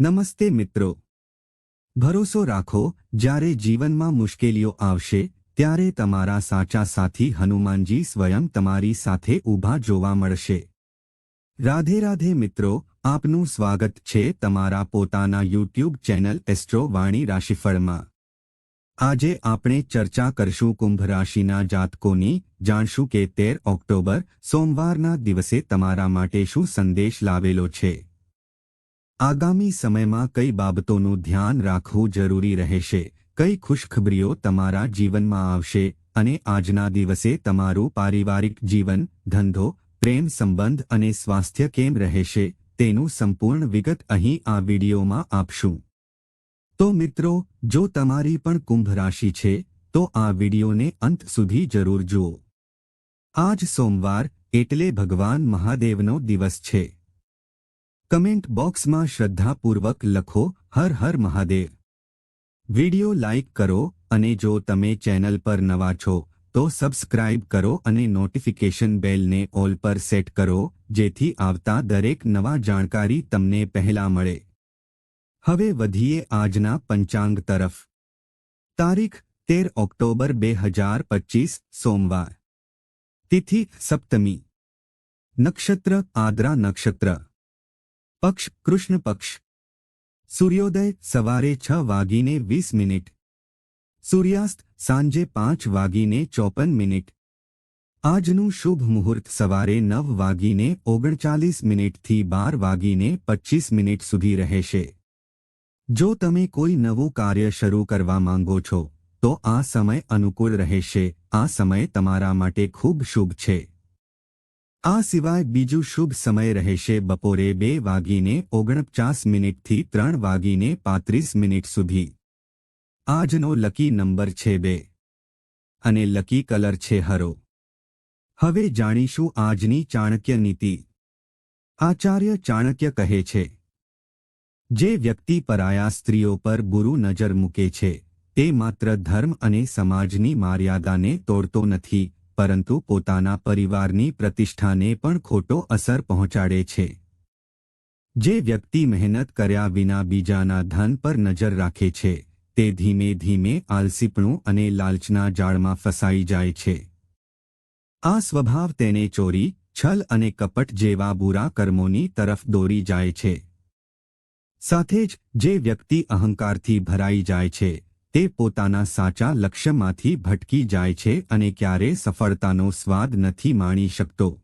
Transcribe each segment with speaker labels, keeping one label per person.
Speaker 1: નમસ્તે મિત્રો. ભરોસો રાખો, જ્યારે જીવનમાં મુશ્કેલીઓ આવશે, ત્યારે તમારા સાચા સાથી હનુમાનજી સ્વયં તમારી સાથે ઊભા જોવા મળશે. રાધે રાધે મિત્રો, આપનું સ્વાગત છે તમારા પોતાના યુટ્યુબ ચેનલ એસ્ટ્રો વાણી રાશિફળમાં. આજે આપણે ચર્ચા કરશું કુંભ રાશિના જાતકોની, જાણશું કે તેર ઓક્ટોબર, સોમવારના દિવસે તમારા માટે શું સંદેશ લાવેલો છે. આગામી સમયમાં કઈ બાબતોનું ધ્યાન રાખવું જરૂરી રહેશે? કઈ ખુશખબરીઓ તમારા જીવનમાં આવશે? અને આજના દિવસે તમારું પારિવારિક જીવન, ધંધો, પ્રેમ સંબંધ અને સ્વાસ્થ્ય કેમ રહેશે? તેનું સંપૂર્ણ વિગત અહીં આ વિડીયોમાં આપશું. તો મિત્રો, જો તમારી પણ કુંભ રાશિ છે, તો આ વિડીયોને અંત સુધી જરૂર જુઓ. આજ સોમવાર એટલે ભગવાન મહાદેવનો દિવસ છે. કમેન્ટ બોક્સમાં શ્રદ્ધાપૂર્વક લખો હર હર મહાદેવ વિડિયો લાઇક કરો અને જો તમે ચેનલ પર નવા છો તો સબસ્ક્રાઇબ કરો અને નોટિફિકેશન બેલને ઓલ પર સેટ કરો જેથી આવતા દરેક નવા જાણકારી તમને પહેલા મળે હવે વધીએ આજના પંચાંગ તરફ તારીખ તેર ઓક્ટોબર બે હજાર પચીસ સોમવાર તિથિ સપ્તમી નક્ષત્ર આદ્રા નક્ષત્ર પક્ષ, કૃષ્ણ પક્ષ. સૂર્યોદય સવારે છ વાગીને વીસ મિનિટ. સૂર્યાસ્ત સાંજે પાંચ વાગીને ચોપન મિનિટ. આજનું શુભ મુહૂર્ત સવારે નવ વાગીને ઓગણચાલીસ મિનિટથી બાર વાગીને પચ્ચીસ મિનિટ સુધી રહેશે. જો તમે કોઈ નવું કાર્ય શરૂ કરવા માંગો છો, તો આ સમય અનુકૂળ રહેશે. આ સમય તમારા માટે ખૂબ શુભ છે. આ સિવાય બીજું શુભ સમય રહેશે બપોરે બે વાગીને ઓગણપચાસ મિનિટથી ત્રણ વાગીને પાંત્રીસ મિનિટ સુધી. આજનો લકી નંબર છે બે. અને લકી કલર છે હરો. હવે જાણીશું આજની ચાણક્ય નીતિ. આચાર્ય ચાણક્ય કહે છે, જે વ્યક્તિ પરાયા સ્ત્રીઓ પર બુરુ નજર મૂકે છે, તે માત્ર ધર્મ અને સમાજની મર્યાદાને તોડતો નથી. પરંતુ પોતાના પરિવારની પ્રતિષ્ઠાને પણ ખોટો અસર પહોંચાડે છે. જે વ્યક્તિ મહેનત કર્યા વિના બીજાના ધન પર નજર રાખે છે, તે ધીમે ધીમે આલસીપણું અને લાલચના જાળમાં ફસાઈ જાય છે. આ સ્વભાવ તેને ચોરી, છલ અને કપટ જેવા બુરા કર્મોની તરફ દોરી જાય છે. સાથે જ, જે વ્યક્તિ અહંકારથી ભરાઈ જાય છે તે પોતાના સાચા લક્ષ્યમાંથી ભટકી જાય છે અને ક્યારે સફળતાનો સ્વાદ નથી માણી શકતો.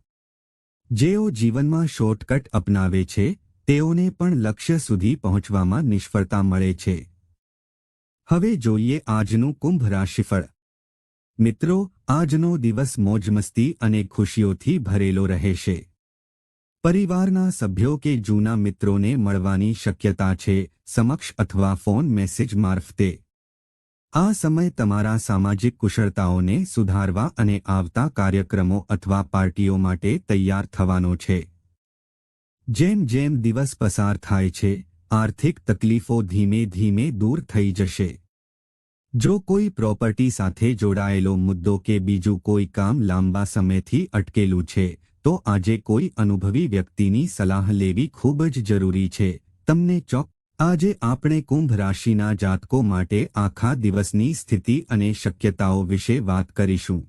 Speaker 1: જેઓ જીવનમાં શોર્ટકટ અપનાવે છે, તેઓને પણ લક્ષ્ય સુધી પહોંચવામાં નિષ્ફળતા મળે છે. હવે જોઈએ આજનું કુંભ રાશિફળ. મિત્રો, આજનો દિવસ મોજમસ્તી અને ખુશીઓથી ભરેલો રહેશે. પરિવારના સભ્યો કે જૂના મિત્રોને મળવાની શક્યતા છે, સમક્ષ અથવા ફોન મેસેજ મારફતે. આ સમય તમારા સામાજિક કુશળતાઓને સુધારવા અને આવતા કાર્યક્રમો અથવા પાર્ટીઓ માટે તૈયાર થવાનો છે. જેમ જેમ દિવસ પસાર થાય છે, આર્થિક તકલીફો ધીમે ધીમે દૂર થઈ જશે. જો કોઈ પ્રોપર્ટી સાથે જોડાયેલો મુદ્દો કે બીજું કોઈ કામ લાંબા સમયથી અટકેલું છે, તો આજે કોઈ અનુભવી વ્યક્તિની સલાહ લેવી ખૂબ જ જરૂરી છે. તમને ચોક આજે આપણે કુંભ રાશિના જાતકો માટે આખા દિવસની સ્થિતિ અને શક્યતાઓ વિશે વાત કરીશું.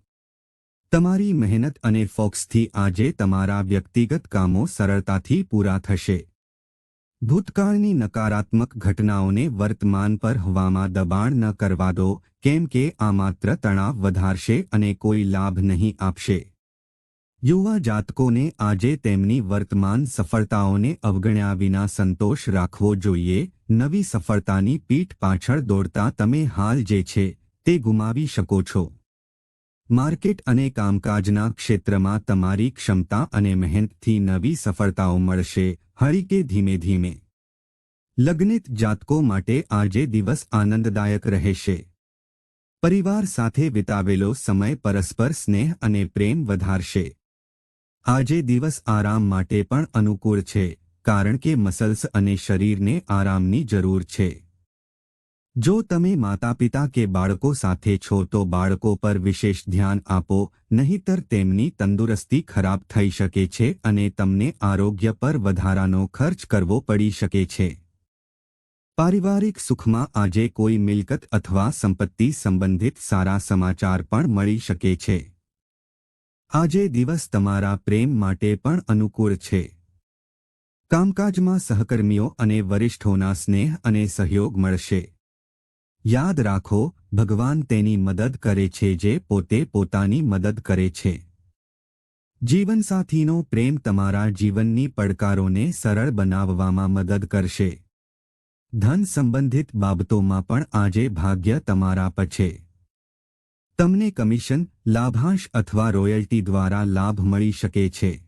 Speaker 1: તમારી મહેનત અને ફોક્સથી આજે તમારા વ્યક્તિગત કામો સરળતાથી પૂરા થશે. ભૂતકાળની નકારાત્મક ઘટનાઓને વર્તમાન પર હવામાં દબાણ ન કરવા દો, કેમ કે આ માત્ર તણાવ વધારશે અને કોઈ લાભ નહીં આપશે. યુવા જાતકોને આજે તેમની વર્તમાન સફળતાઓને અવગણ્યા વિના સંતોષ રાખવો જોઈએ. નવી સફળતાની પીઠ પાછળ દોડતા તમે હાલ જે છે, તે ગુમાવી શકો છો. માર્કેટ અને કામકાજના ક્ષેત્રમાં તમારી ક્ષમતા અને મહેનતથી નવી સફળતાઓ મળશે, હળીકે ધીમે ધીમે. લગ્નિત જાતકો માટે આજે દિવસ આનંદદાયક રહેશે. પરિવાર સાથે વિતાવેલો સમય પરસ્પર સ્નેહ અને પ્રેમ વધારશે. આજે દિવસ આરામ માટે પણ અનુકૂળ છે, કારણ કે મસલ્સ અને શરીરને આરામની જરૂર છે. જો તમે માતાપિતા કે બાળકો સાથે છો તો બાળકો પર વિશેષ ધ્યાન આપો, નહીંતર તેમની તંદુરસ્તી ખરાબ થઈ શકે છે અને તમને આરોગ્ય પર વધારાનો ખર્ચ કરવો પડી શકે છે. પારિવારિક સુખમાં આજે કોઈ મિલકત અથવા સંપત્તિ સંબંધિત સારા સમાચાર પણ મળી શકે છે. આજે દિવસ તમારા પ્રેમ માટે પણ અનુકૂળ છે. કામકાજમાં સહકર્મીઓ અને વરિષ્ઠોના સ્નેહ અને સહયોગ મળશે. યાદ રાખો, ભગવાન તેની મદદ કરે છે જે પોતે પોતાની મદદ કરે છે. જીવનસાથીનો પ્રેમ તમારા જીવનની પડકારોને સરળ બનાવવામાં મદદ કરશે. ધન સંબંધિત બાબતોમાં પણ આજે ભાગ્ય તમારા પર છે તમને કમિશન, લાભાંશ અથવા રોયલ્ટી દ્વારા લાભ મળી શકે છે.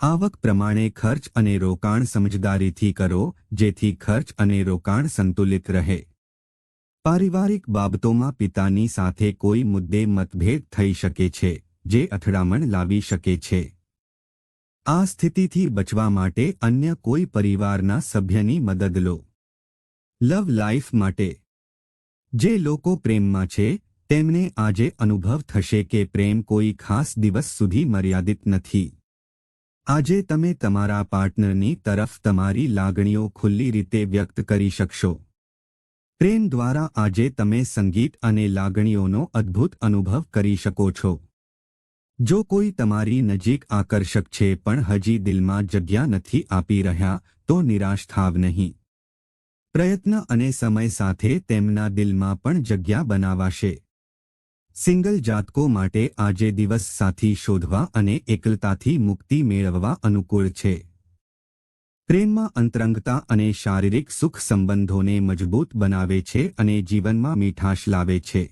Speaker 1: આવક પ્રમાણે ખર્ચ અને રોકાણ સમજદારીથી કરો, જેથી ખર્ચ અને રોકાણ સંતુલિત રહે. પારિવારિક બાબતોમાં પિતાની સાથે કોઈ મુદ્દે મતભેદ થઈ શકે છે, જે અથડામણ લાવી શકે છે. આ સ્થિતિથી બચવા માટે અન્ય કોઈ પરિવારના સભ્યની મદદ લો. લવ લાઇફ માટે. જે લોકો પ્રેમમાં છે તેમને આજે અનુભવ થશે કે પ્રેમ કોઈ ખાસ દિવસ સુધી મર્યાદિત નથી. આજે તમે તમારા પાર્ટનરની તરફ તમારી લાગણીઓ ખુલ્લી રીતે વ્યક્ત કરી શકશો. પ્રેમ દ્વારા આજે તમે સંગીત અને લાગણીઓનો અદ્ભુત અનુભવ કરી શકો છો. જો કોઈ તમારી નજીક આકર્ષક છે પણ હજી દિલમાં જગ્યા નથી આપી રહ્યા, તો નિરાશ થાવ નહીં. પ્રયત્ન અને સમય સાથે તેમના દિલમાં પણ જગ્યા બનાવાશે. સિંગલ જાતકો માટે આજે દિવસ સાથી શોધવા અને એકલતાથી મુક્તિ મેળવવા અનુકૂળ છે. પ્રેમમાં અંતરંગતા અને શારીરિક સુખ સંબંધોને મજબૂત બનાવે છે અને જીવનમાં મીઠાશ લાવે છે.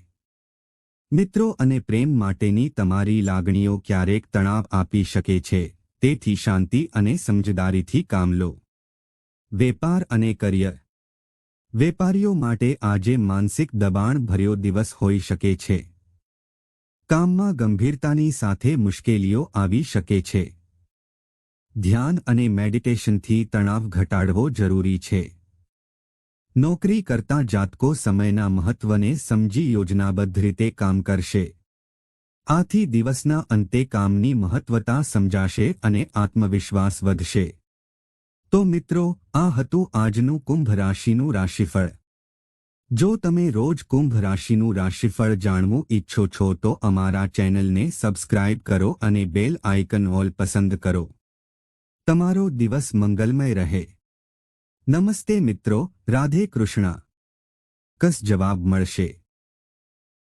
Speaker 1: મિત્રો અને પ્રેમ માટેની તમારી લાગણીઓ ક્યારેક તણાવ આપી શકે છે, તેથી શાંતિ અને સમજદારીથી કામ લો. વેપાર અને કરિયર. વેપારીઓ માટે આજે માનસિક દબાણ ભર્યો દિવસ હોઈ શકે છે. કામમાં ગંભીરતાની સાથે મુશ્કેલીઓ આવી શકે છે. ધ્યાન અને મેડિટેશનથી તણાવ ઘટાડવો જરૂરી છે. નોકરી કરતા જાતકો સમયના મહત્વને સમજી યોજનાબદ્ધ રીતે કામ કરશે. આથી દિવસના અંતે કામની મહત્વતા સમજાશે અને આત્મવિશ્વાસ વધશે. તો મિત્રો, આ હતું આજનું કુંભ રાશિનું રાશિફળ. જો તમે રોજ કુંભ રાશિનું રાશિફળ જાણવું ઈચ્છો છો તો અમારા ચેનલને સબસ્ક્રાઇબ કરો અને બેલ આઇકન ઓલ પસંદ કરો. તમારો દિવસ મંગલમય રહે. નમસ્તે મિત્રો, રાધે કૃષ્ણ. કસ જવાબ મળશે?